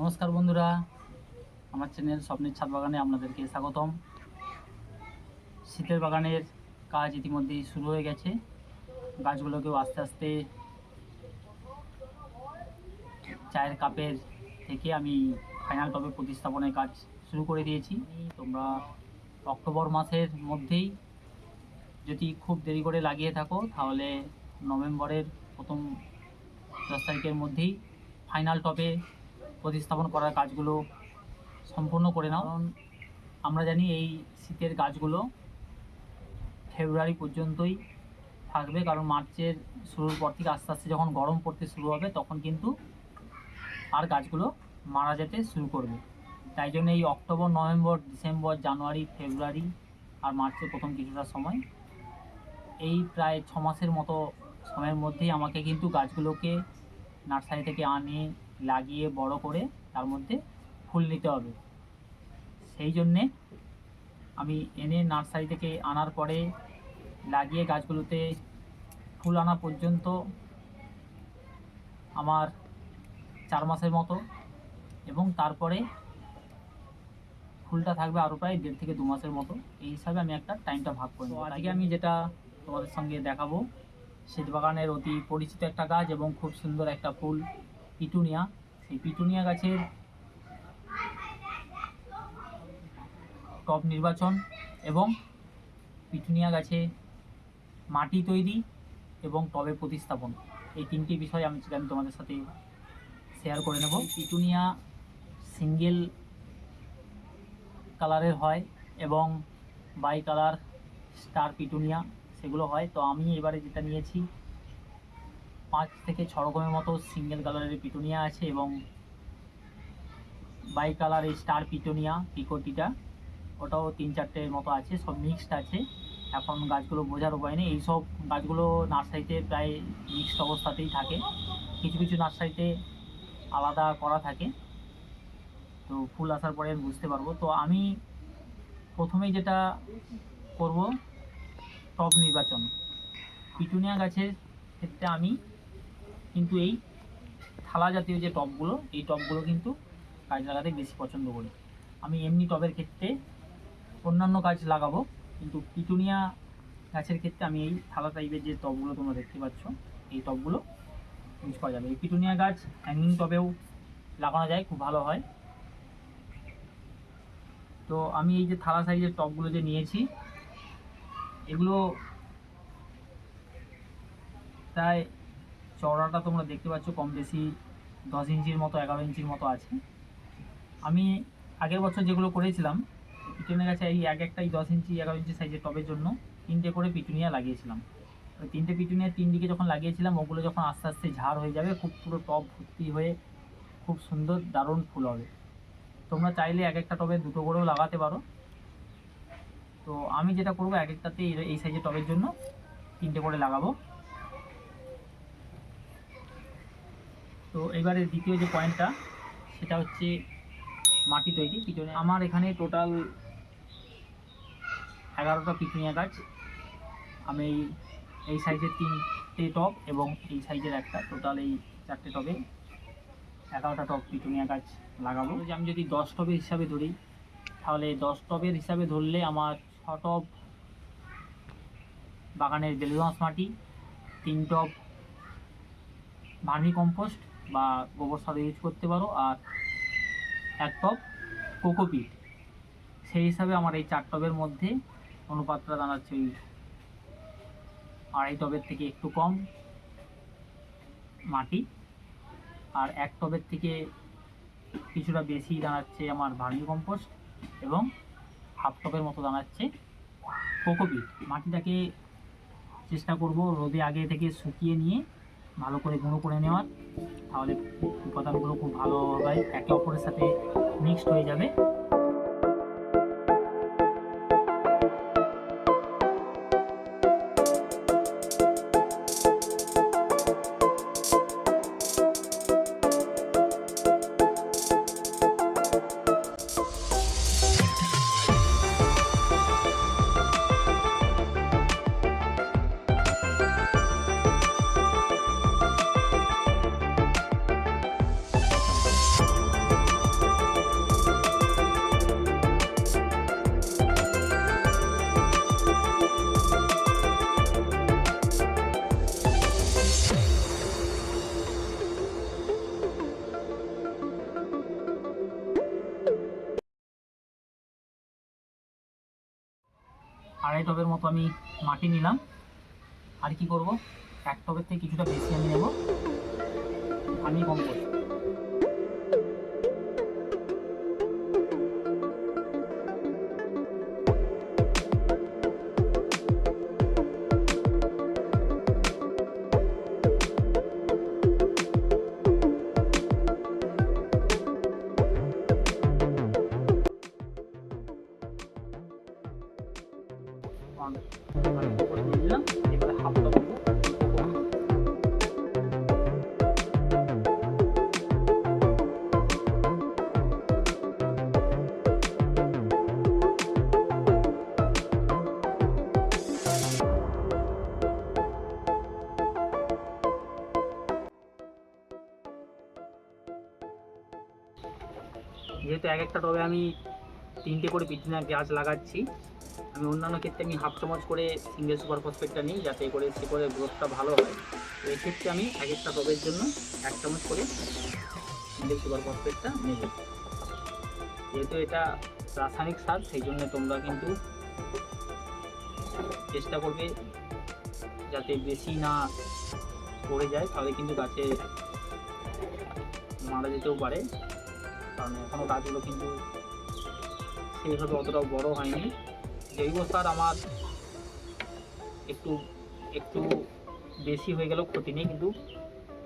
নমস্কার বন্ধুরা। আমার চ্যানেল স্বপ্নের ছাদ বাগানে আপনাদেরকে স্বাগতম। শীতের বাগানের কাজ ইতিমধ্যেই শুরু হয়ে গেছে। গাছগুলোকেও আস্তে আস্তে চায়ের কাপের থেকে আমি ফাইনাল টবে প্রতিস্থাপনের কাজ শুরু করে দিয়েছি। তোমরা অক্টোবর মাসের মধ্যেই যদি খুব দেরি করে লাগিয়ে থাকো, তাহলে নভেম্বরের প্রথম দশ তারিখের মধ্যেই ফাইনাল টপে প্রতিস্থাপন করার কাজগুলো সম্পূর্ণ করে নাও। কারণ আমরা জানি এই শীতের গাছগুলো ফেব্রুয়ারি পর্যন্তই থাকবে। কারণ মার্চের শুরুর পর থেকে আস্তে আস্তে যখন গরম পড়তে শুরু হবে, তখন কিন্তু আর গাছগুলো মারা যেতে শুরু করবে। তাই জন্য এই October, November, December, January, February আর মার্চের প্রথম কিছুটা সময় এই প্রায় ছ মাসের মতো সময়ের মধ্যেই আমাকে কিন্তু গাছগুলোকে নার্সারি থেকে আনে লাগিয়ে বড় করে তার মধ্যে ফুল নিতে হবে। সেই জন্যে আমি এনে নার্সারি থেকে আনার পরে লাগিয়ে গাছগুলোতে ফুল আনা পর্যন্ত আমার চার মাসের মতো এবং তারপরে ফুলটা থাকবে আরও প্রায় দেড় থেকে দু মাসের মতো। এই হিসাবে আমি একটা টাইমটা ভাগ করি আজকে আমি যেটা তোমাদের সঙ্গে দেখাবো শীত বাগানের অতি পরিচিত একটা গাছ এবং খুব সুন্দর একটা ফুল। পিটুনিয়া, সেই পিটুনিয়া গাছের টব নির্বাচন এবং পিটুনিয়া গাছে মাটি তৈরি এবং টবে প্রতিস্থাপন। এই তিনটি বিষয় আমি আমি তোমাদের সাথে শেয়ার করে নেব। পিটুনিয়া সিঙ্গেল কালারের হয় এবং বাই কালার স্টার পিটুনিয়া, সেগুলো হয়। তো আমি এবারে যেটা নিয়েছি পাঁচ থেকে ছ রকমের মতো সিঙ্গেল কালারের পিটুনিয়া আছে এবং বাই কালার এই স্টার পিটুনিয়া, পিকোটিটা। ওটাও তিন চারটের মতো আছে, সব মিক্সড আছে। এখন গাছগুলো বোঝার উপায় নেই। এইসব গাছগুলো নার্সারিতে প্রায় মিক্সড অবস্থাতেই থাকে। কিছু কিছু নার্সারিতে আলাদা করা থাকে। তো ফুল আসার পরে আমি বুঝতে পারব। তো আমি প্রথমেই যেটা করব, টব নির্বাচন। পিটুনিয়া গাছের ক্ষেত্রে আমি কিন্তু এই থালা জাতীয় যে টবগুলো এই টবগুলো কিন্তু গাছ লাগাতে বেশি পছন্দ করি। আমি এমনি টবের ক্ষেত্রে অন্যান্য গাছ লাগাবো, কিন্তু পিটুনিয়া গাছের ক্ষেত্রে আমি এই থালা টাইপের যে টবগুলো তোমরা দেখতে পাচ্ছ, এই টবগুলো ইউজ করা যাবে। এই পিটুনিয়া গাছ হ্যাঙ্গিং টবেও লাগানো যায়, খুব ভালো হয়। তো আমি এই যে থালা সাইজের টবগুলো যে নিয়েছি, এগুলো প্রায় চওড়াটা তোমরা দেখতে পাচ্ছ কম বেশি দশ ইঞ্চির মতো, এগারো ইঞ্চির মতো আছে। আমি আগের বছর যেগুলো করেছিলাম পিটুনিয়া গাছে এই এক একটাই দশ ইঞ্চি, এগারো ইঞ্চি সাইজের টবের জন্য তিনটে করে পিটুনিয়া লাগিয়েছিলাম। ওই তিনটে পিটুনিয়া তিন দিকে যখন লাগিয়েছিলাম, ওগুলো যখন আস্তে আস্তে ঝাড় হয়ে যাবে, খুব পুরো টব ভর্তি হয়ে খুব সুন্দর দারুণ ফুল হবে। তোমরা চাইলে এক একটা টবে দুটো করেও লাগাতে পারো। তো আমি যেটা করব, এক একটাতে এই সাইজের টবের জন্য তিনটে করে লাগাবো। তো এবারে দ্বিতীয় যে পয়েন্টটা, সেটা হচ্ছে মাটি তৈরি। পিছনে আমার এখানে টোটাল এগারোটা পিটুনিয়া গাছ আমি এই- সাইজের তিনটে টব এবং এই সাইজের একটা। টোটাল এই চারটে টবে এগারোটা টপ পিটুনিয়া গাছ লাগাবো। যে আমি যদি দশ টবের হিসাবে ধরি, তাহলে দশ টবের হিসাবে ধরলে আমার ছ টব বাগানের বেলুগাঁস মাটি, তিন টব ভার্মি কম্পোস্ট বা গোবর সার ইউজ করতে পারো আর এক টব কোকোপিট সেই হিসাবে আমার এই চার টবের মধ্যে অনুপাতটা দাঁড়াচ্ছে ওই আড়াই টবের থেকে একটু কম মাটি আর এক টবের থেকে কিছুটা বেশি দাঁড়াচ্ছে আমার ভার্মি কম্পোস্ট এবং হাফ টবের মতো দাঁড়াচ্ছে কোকোপিট মাটিটাকে চেষ্টা করব রোদে আগে থেকে শুকিয়ে নিয়ে ভালো করে গুঁড়ো করে নেওয়ার। তাহলে উপাদানগুলো খুব ভালো ভালোভাবে একে অপরের সাথে মিক্সড হয়ে যাবে। আড়াই টবের মতো আমি মাটি নিলাম। আর কি করব? এক টবের থেকে কিছুটা বেশি আমি নেব। আমি কম আমি যেহেতু এক একটা টবে আমি তিনটে করে পিটুনিয়া গাছ লাগাচ্ছি আমি অন্যান্য ক্ষেত্রে আমি হাফ চামচ করে সিঙ্গেল সুপার ফসফেটটা নিই যাতে করে শিকড়ের গ্রোথটা ভালো হয়। তো এক্ষেত্রে আমি এক একটা টবের জন্য এক চামচ করে সিঙ্গেল সুপার ফসফেটটা নেব। যেহেতু এটা রাসায়নিক সার, সেই জন্য তোমরা কিন্তু চেষ্টা করবে যাতে বেশি না পড়ে যায়, তাহলে কিন্তু গাছে মারা যেতেও পারে। কারণ এখনও গাছগুলো কিন্তু সেইভাবে অতটাও বড় হয়নি। জৈব সার আমার একটু একটু বেশি হয়ে গেলেও ক্ষতি নেই, কিন্তু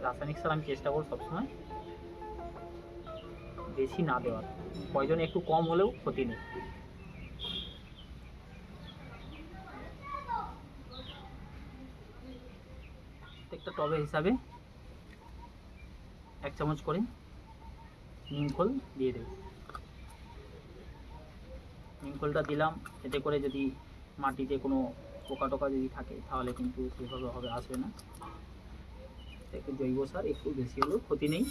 রাসায়নিক সার আমি চেষ্টা করব সবসময় বেশি না দেওয়ার। প্রয়োজন একটু কম হলেও ক্ষতি নেই। প্রত্যেকটা টবে হিসাবে এক চামচ করে নিম খোল দিয়ে দেবে। নিম খোলটা দিলাম, এতে করে যদি মাটিতে কোনো পোকা টোকা যদি থাকে, তাহলে কিন্তু সেভাবে হবে, আসবে না। একটু জৈব সার, একটু বেশি হলেও ক্ষতি নেই।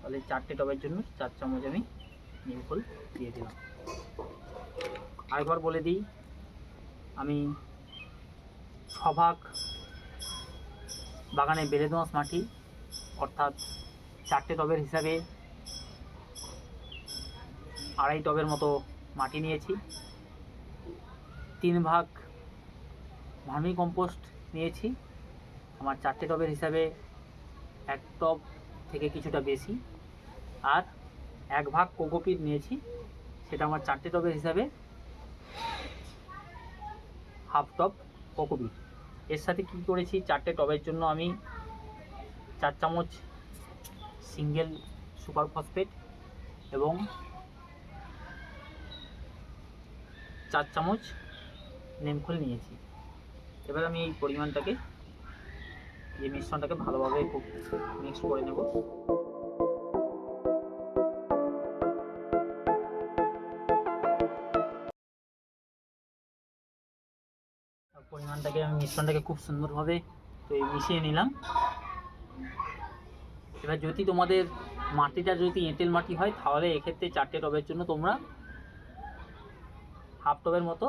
তাহলে চারটে টবের জন্য চার চামচ আমি নিম দিয়ে দিলাম। আরেকবার বলে দিই, আমি ছভাগ বাগানে বেলে দোঁয়াশ মাটি, অর্থাৎ চারটে টবের হিসাবে আড়াই টবের মতো মাটি নিয়েছি। তিন ভাগ ভার্মি কম্পোস্ট নিয়েছি। আমার চারটে টবের হিসাবে এক টব থেকে কিছুটা বেশি। আর এক ভাগ কোকোপিট নিয়েছি। সেটা আমার চারটে টবের হিসাবে হাফ টব কোকোপিট এর সাথে কি করেছি? চারটে টবের জন্য আমি চার চামচ সিঙ্গেল সুপার ফসফেট এবং চার চামচ নেমখোল নিয়েছি। এবার আমি এই পরিমাণটাকে, এই মিশ্রণটাকে ভালোভাবে খুব মিক্স করে নেব। পরিমাণটাকে, আমি মিশ্রণটাকে খুব সুন্দরভাবে তো মিশিয়ে নিলাম। এবার যদি তোমাদের মাটিটা যদি এঁটেল মাটি হয়, তাহলে এক্ষেত্রে চারটে টবের জন্য তোমরা হাফ টবের মতো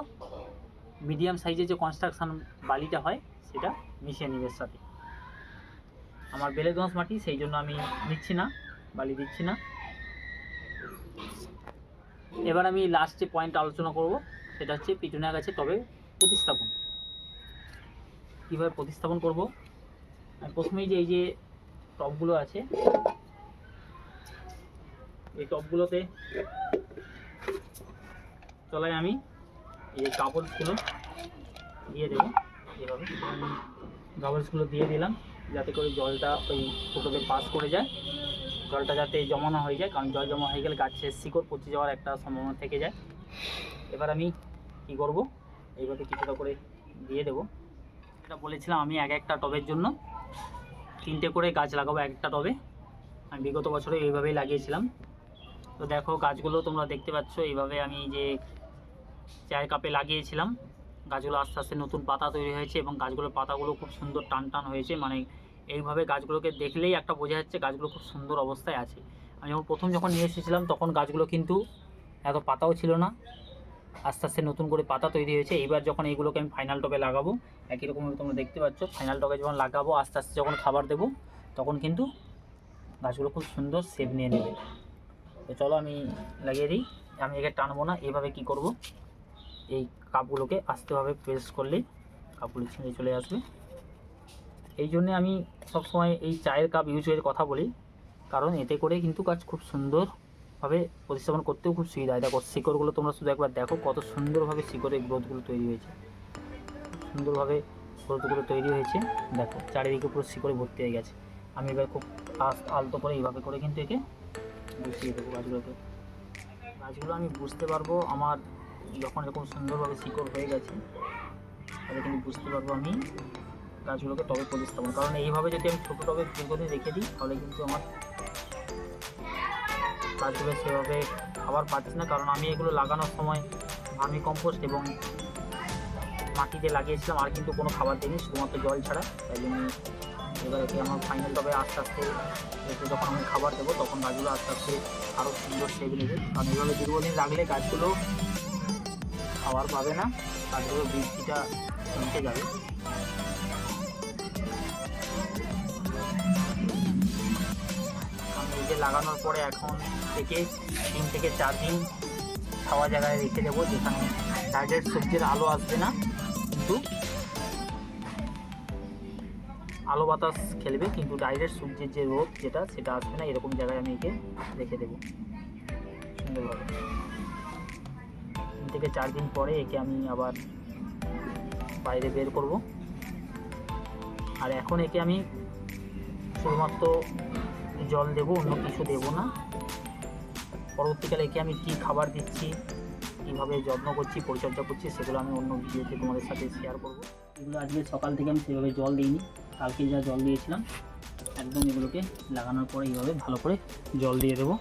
মিডিয়াম সাইজের যে কনস্ট্রাকশন বালিটা হয়, সেটা মিশিয়ে নিবে এর সাথে। আমার বেলে দোঁয়াশ মাটি, সেই জন্য আমি নিচ্ছি না, বালি দিচ্ছি না। এবার আমি লাস্ট যে পয়েন্ট আলোচনা করব, সেটা হচ্ছে পিটুনিয়া গাছে টবে প্রতিস্থাপন। কীভাবে প্রতিস্থাপন করব? আমি প্রথমেই যে এই যে টবগুলো আছে, এই টবগুলোতে তলায় আমি। এই যে কাপড়গুলো দিয়ে দেবো। এভাবে। গাবলসগুলো দিয়ে দিলাম, যাতে করে জলটা ওই ফুটোতে পাস করে যায়। জলটা যাতে জমা না হয়ে যায়, কারণ জল জমা হয়ে গেলে গাছের শিকড় পচে যাওয়ার একটা সম্ভাবনা থেকে যায়। এবার আমি কি করব? এইভাবে কিছুটা করে দিয়ে দেবো। এটা বলেছিলাম, আমি এক একটা টবের জন্য তিনটে করে গাছ লাগাবো এক একটা টবে। আমি বিগত বছরে এইভাবেই লাগিয়েছিলাম। তো দেখো, গাছগুলো তোমরা দেখতে পাচ্ছ, এইভাবে আমি যে চায়ের কাপে লাগিয়েছিলাম। গাছগুলো আস্তে আস্তে নতুন পাতা তৈরি হয়েছে এবং গাছগুলোর পাতাগুলো খুব সুন্দর টান টান হয়েছে। মানে এইভাবে গাছগুলোকে দেখলেই একটা বোঝা যাচ্ছে গাছগুলো খুব সুন্দর অবস্থায় আছে। আমি যখন প্রথম যখন নিয়ে এসেছিলাম, তখন গাছগুলো কিন্তু এত পাতাও ছিল না। আস্তে আস্তে নতুন করে পাতা তৈরি হয়েছে। এইবার যখন এইগুলোকে আমি ফাইনাল টবে লাগাবো, একই রকমভাবে তোমরা দেখতে পাচ্ছ ফাইনাল টবে যখন লাগাবো, আস্তে আস্তে যখন খাবার দেবো, তখন কিন্তু গাছগুলো খুব সুন্দর শেপ নিয়ে নেবে। তো চলো আমি লাগিয়ে দিই। আমি একে টানবো না, এভাবে কি করব? এই কাপগুলোকে আস্তেভাবে প্রেস করলেই কাপগুলো ছিঁড়ে চলে আসবে। এই জন্যে আমি সবসময় এই চায়ের কাপ ইউজ ইউজের কথা বলি, কারণ এতে করে কিন্তু কাজ খুব সুন্দরভাবে প্রতিস্থাপন করতেও খুব সুবিধা হয়। দেখো, শিকড়গুলো তোমরা শুধু একবার দেখো, কত সুন্দরভাবে শিকড়ের গ্রোথগুলো তৈরি হয়েছে। সুন্দরভাবে গ্রোথগুলো তৈরি হয়েছে। দেখো, চারিদিকে পুরো শিকড়ে ভর্তি হয়ে গেছে। আমি এবার খুব আলতো করে এইভাবে করে কিন্তু একে বসিয়ে দেবো গাছগুলোকে। গাছগুলো আমি বুঝতে পারব আমার যখন এরকম সুন্দরভাবে শিকড় হয়ে গেছে, তাহলে কিন্তু বুঝতে পারব আমি গাছগুলোকে টবে প্রতিস্থাপন। কারণ এইভাবে যদি আমি ছোটো টবে দীর্ঘদিন রেখে দিই, তাহলে কিন্তু আমার গাছগুলো সেভাবে খাবার পাচ্ছে না। কারণ আমি এগুলো লাগানোর সময় ভার্মি কম্পোস্ট এবং মাটিতে লাগিয়েছিলাম, আর কিন্তু কোনো খাবার দিইনি, শুধুমাত্র জল ছাড়া। তাই জন্য এবার একে আমার ফাইনাল তবে আস্তে আস্তে এতে যখন আমি খাবার দেবো, তখন গাছগুলো আস্তে আস্তে আরও সুন্দর নেবে কারণ এইভাবে দীর্ঘদিন রাখলে গাছগুলো খাবার পাবে না গাছগুলো বৃষ্টিটা কমতে যাবে। লাগানোর পরে এখন থেকে তিন থেকে চার দিন ছাওয়া জায়গায় রেখে দেবো, যেখানে ডাইরেক্ট সূর্যের আলো আসবে না, কিন্তু আলো বাতাস খেলবে, কিন্তু ডাইরেক্ট সূর্যের যে রোদ যেটা, সেটা আসবে না, এরকম জায়গায় আমি একে রেখে দেবো। সুন্দরভাবে। থেকে চার দিন পরে একে আমি আবার বাইরে বের করব। আর এখন একে আমি শুধুমাত্র জল দেবো, অন্য কিছু দেবো না। পরবর্তীকালে একে আমি কী খাবার দিচ্ছি, কীভাবে যত্ন করছি, পরিচর্যা করছি, সেগুলো আমি অন্য ভিডিওতে তোমাদের সাথে শেয়ার করব। এগুলো আজকে সকাল থেকে আমি সেভাবে জল দিইনি, কালকে যা জল দিয়েছিলাম, একদম এগুলোকে লাগানোর পরে এইভাবে ভালো করে জল দিয়ে দেবো।